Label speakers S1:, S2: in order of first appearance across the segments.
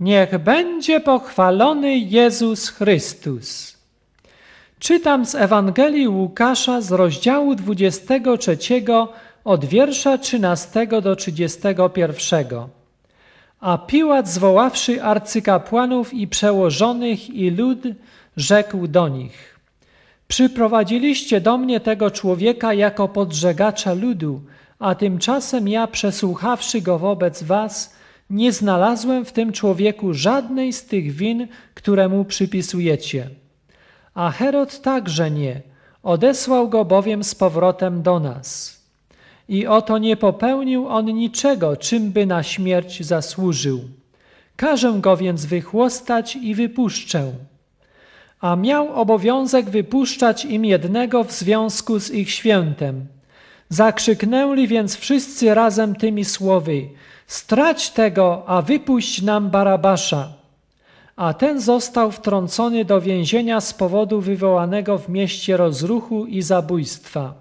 S1: Niech będzie pochwalony Jezus Chrystus. Czytam z Ewangelii Łukasza z rozdziału 23 od wiersza 13 do 31. A Piłat zwoławszy arcykapłanów i przełożonych i lud, rzekł do nich: Przyprowadziliście do mnie tego człowieka jako podżegacza ludu, a tymczasem ja, przesłuchawszy go wobec was, nie znalazłem w tym człowieku żadnej z tych win, które mu przypisujecie. A Herod także nie, odesłał go bowiem z powrotem do nas. I oto nie popełnił on niczego, czym by na śmierć zasłużył. Każę go więc wychłostać i wypuszczę. A miał obowiązek wypuszczać im jednego w związku z ich świętem. Zakrzyknęli więc wszyscy razem tymi słowy: Strać tego, a wypuść nam Barabasza. A ten został wtrącony do więzienia z powodu wywołanego w mieście rozruchu i zabójstwa.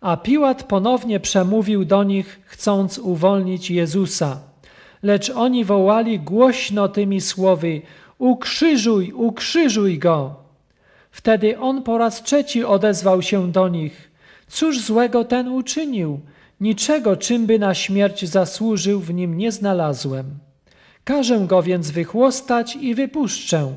S1: A Piłat ponownie przemówił do nich, chcąc uwolnić Jezusa. Lecz oni wołali głośno tymi słowy: Ukrzyżuj, ukrzyżuj go! Wtedy on po raz trzeci odezwał się do nich: Cóż złego ten uczynił? Niczego, czym by na śmierć zasłużył, w nim nie znalazłem. Każę go więc wychłostać i wypuszczę.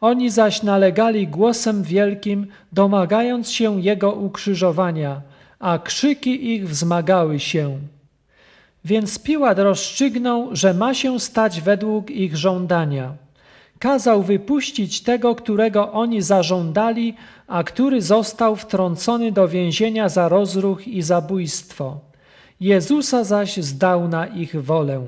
S1: Oni zaś nalegali głosem wielkim, domagając się jego ukrzyżowania, a krzyki ich wzmagały się. Więc Piłat rozstrzygnął, że ma się stać według ich żądania. Kazał wypuścić tego, którego oni zażądali, a który został wtrącony do więzienia za rozruch i zabójstwo. Jezusa zaś zdał na ich wolę.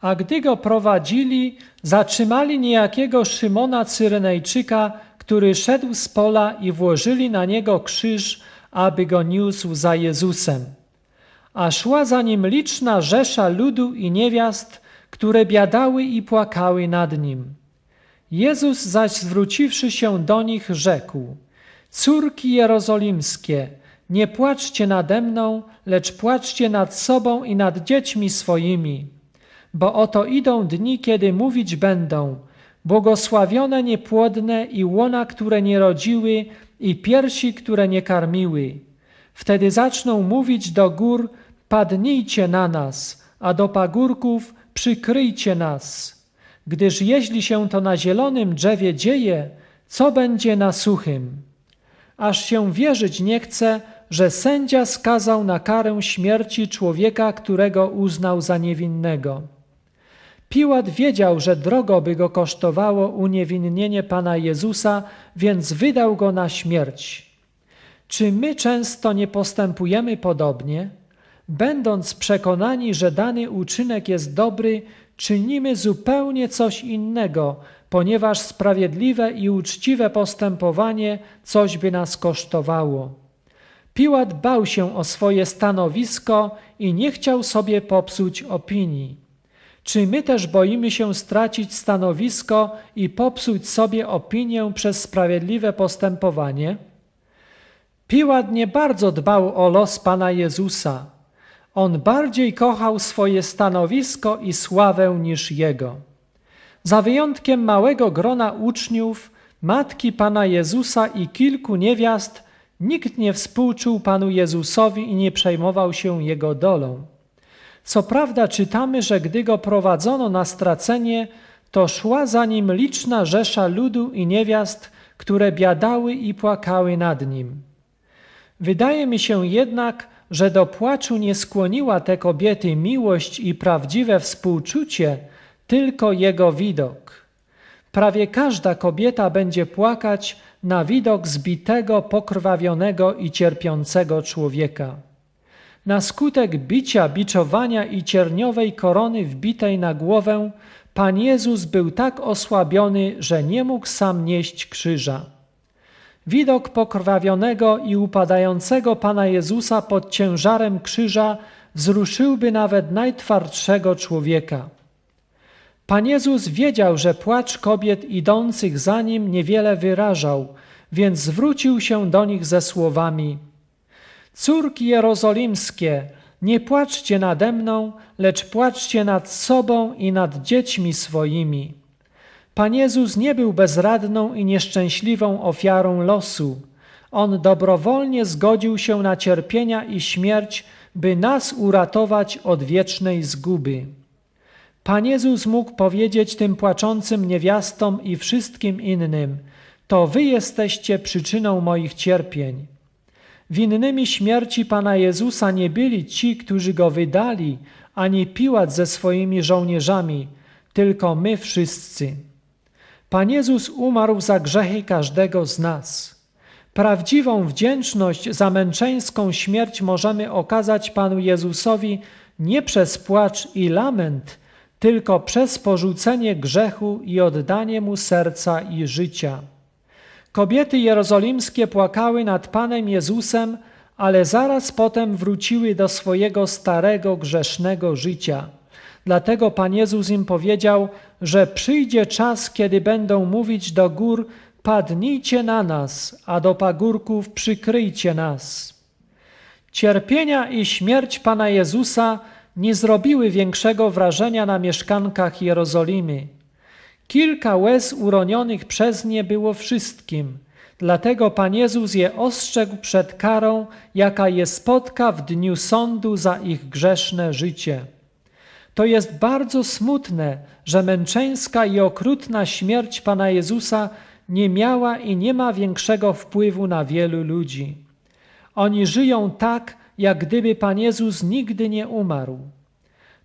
S1: A gdy go prowadzili, zatrzymali niejakiego Szymona Cyrenejczyka, który szedł z pola i włożyli na niego krzyż, aby go niósł za Jezusem. A szła za nim liczna rzesza ludu i niewiast, które biadały i płakały nad nim. Jezus zaś zwróciwszy się do nich rzekł: Córki jerozolimskie, nie płaczcie nade mną, lecz płaczcie nad sobą i nad dziećmi swoimi. Bo oto idą dni, kiedy mówić będą: Błogosławione niepłodne i łona, które nie rodziły, i piersi, które nie karmiły. Wtedy zaczną mówić do gór: Padnijcie na nas, a do pagórków: Przykryjcie nas. Gdyż jeśli się to na zielonym drzewie dzieje, co będzie na suchym? Aż się wierzyć nie chce, że sędzia skazał na karę śmierci człowieka, którego uznał za niewinnego. Piłat wiedział, że drogo by go kosztowało uniewinnienie Pana Jezusa, więc wydał go na śmierć. Czy my często nie postępujemy podobnie? Będąc przekonani, że dany uczynek jest dobry, czynimy zupełnie coś innego, ponieważ sprawiedliwe i uczciwe postępowanie coś by nas kosztowało. Piłat bał się o swoje stanowisko i nie chciał sobie popsuć opinii. Czy my też boimy się stracić stanowisko i popsuć sobie opinię przez sprawiedliwe postępowanie? Piłat nie bardzo dbał o los Pana Jezusa. On bardziej kochał swoje stanowisko i sławę niż Jego. Za wyjątkiem małego grona uczniów, matki Pana Jezusa i kilku niewiast, nikt nie współczuł Panu Jezusowi i nie przejmował się Jego dolą. Co prawda czytamy, że gdy go prowadzono na stracenie, to szła za nim liczna rzesza ludu i niewiast, które biadały i płakały nad nim. Wydaje mi się jednak, że do płaczu nie skłoniła te kobiety miłość i prawdziwe współczucie, tylko jego widok. Prawie każda kobieta będzie płakać na widok zbitego, pokrwawionego i cierpiącego człowieka. Na skutek bicia, biczowania i cierniowej korony wbitej na głowę, Pan Jezus był tak osłabiony, że nie mógł sam nieść krzyża. Widok pokrwawionego i upadającego Pana Jezusa pod ciężarem krzyża wzruszyłby nawet najtwardszego człowieka. Pan Jezus wiedział, że płacz kobiet idących za nim niewiele wyrażał, więc zwrócił się do nich ze słowami: Córki jerozolimskie, Nie płaczcie nade mną, lecz płaczcie nad sobą i nad dziećmi swoimi. Pan Jezus nie był bezradną i nieszczęśliwą ofiarą losu. On dobrowolnie zgodził się na cierpienia i śmierć, by nas uratować od wiecznej zguby. Pan Jezus mógł powiedzieć tym płaczącym niewiastom i wszystkim innym: To wy jesteście przyczyną moich cierpień. Winnymi śmierci Pana Jezusa nie byli ci, którzy go wydali, ani Piłat ze swoimi żołnierzami, tylko my wszyscy. Pan Jezus umarł za grzechy każdego z nas. Prawdziwą wdzięczność za męczeńską śmierć możemy okazać Panu Jezusowi nie przez płacz i lament, tylko przez porzucenie grzechu i oddanie Mu serca i życia. Kobiety jerozolimskie płakały nad Panem Jezusem, ale zaraz potem wróciły do swojego starego, grzesznego życia. Dlatego Pan Jezus im powiedział, że przyjdzie czas, kiedy będą mówić do gór: Padnijcie na nas, a do pagórków przykryjcie nas. Cierpienia i śmierć Pana Jezusa nie zrobiły większego wrażenia na mieszkankach Jerozolimy. Kilka łez uronionych przez nie było wszystkim, dlatego Pan Jezus je ostrzegł przed karą, jaka je spotka w dniu sądu za ich grzeszne życie. To jest bardzo smutne, że męczeńska i okrutna śmierć Pana Jezusa nie miała i nie ma większego wpływu na wielu ludzi. Oni żyją tak, jak gdyby Pan Jezus nigdy nie umarł.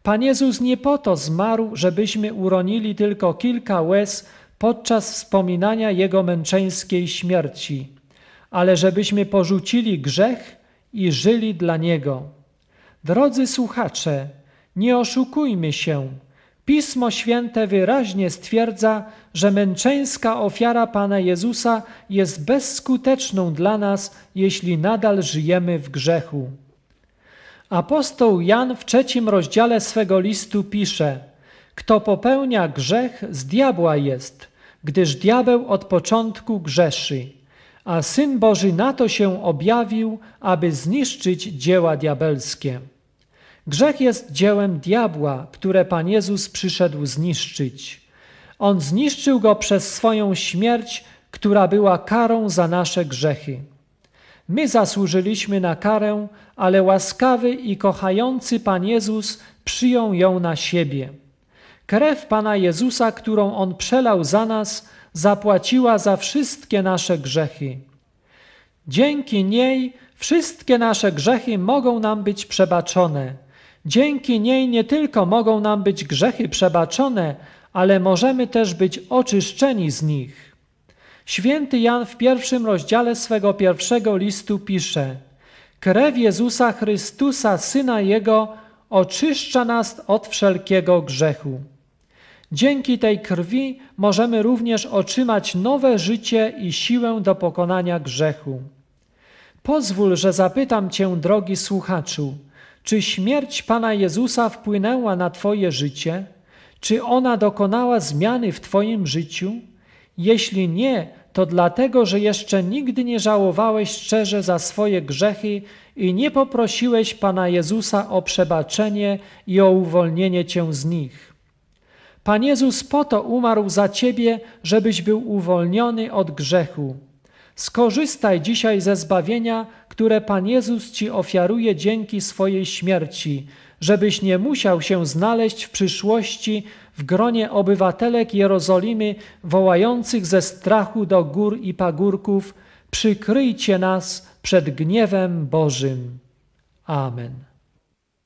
S1: Pan Jezus nie po to zmarł, żebyśmy uronili tylko kilka łez podczas wspominania Jego męczeńskiej śmierci, ale żebyśmy porzucili grzech i żyli dla Niego. Drodzy słuchacze, nie oszukujmy się. Pismo Święte wyraźnie stwierdza, że męczeńska ofiara Pana Jezusa jest bezskuteczną dla nas, jeśli nadal żyjemy w grzechu. Apostoł Jan w trzecim rozdziale swego listu pisze: Kto popełnia grzech, z diabła jest, gdyż diabeł od początku grzeszy, a syn Boży na to się objawił, aby zniszczyć dzieła diabelskie. Grzech jest dziełem diabła, które Pan Jezus przyszedł zniszczyć. On zniszczył go przez swoją śmierć, która była karą za nasze grzechy. My zasłużyliśmy na karę, ale łaskawy i kochający Pan Jezus przyjął ją na siebie. Krew Pana Jezusa, którą On przelał za nas, zapłaciła za wszystkie nasze grzechy. Dzięki niej wszystkie nasze grzechy mogą nam być przebaczone. Dzięki niej nie tylko mogą nam być grzechy przebaczone, ale możemy też być oczyszczeni z nich. Święty Jan w pierwszym rozdziale swego pierwszego listu pisze: Krew Jezusa Chrystusa, syna Jego, oczyszcza nas od wszelkiego grzechu. Dzięki tej krwi możemy również otrzymać nowe życie i siłę do pokonania grzechu. Pozwól, że zapytam Cię, drogi słuchaczu, czy śmierć Pana Jezusa wpłynęła na Twoje życie? Czy ona dokonała zmiany w Twoim życiu? Jeśli nie, to dlatego, że jeszcze nigdy nie żałowałeś szczerze za swoje grzechy i nie poprosiłeś Pana Jezusa o przebaczenie i o uwolnienie cię z nich. Pan Jezus po to umarł za ciebie, żebyś był uwolniony od grzechu. Skorzystaj dzisiaj ze zbawienia, które Pan Jezus ci ofiaruje dzięki swojej śmierci, żebyś nie musiał się znaleźć w przyszłości w gronie obywatelek Jerozolimy wołających ze strachu do gór i pagórków: Przykryjcie nas przed gniewem Bożym. Amen.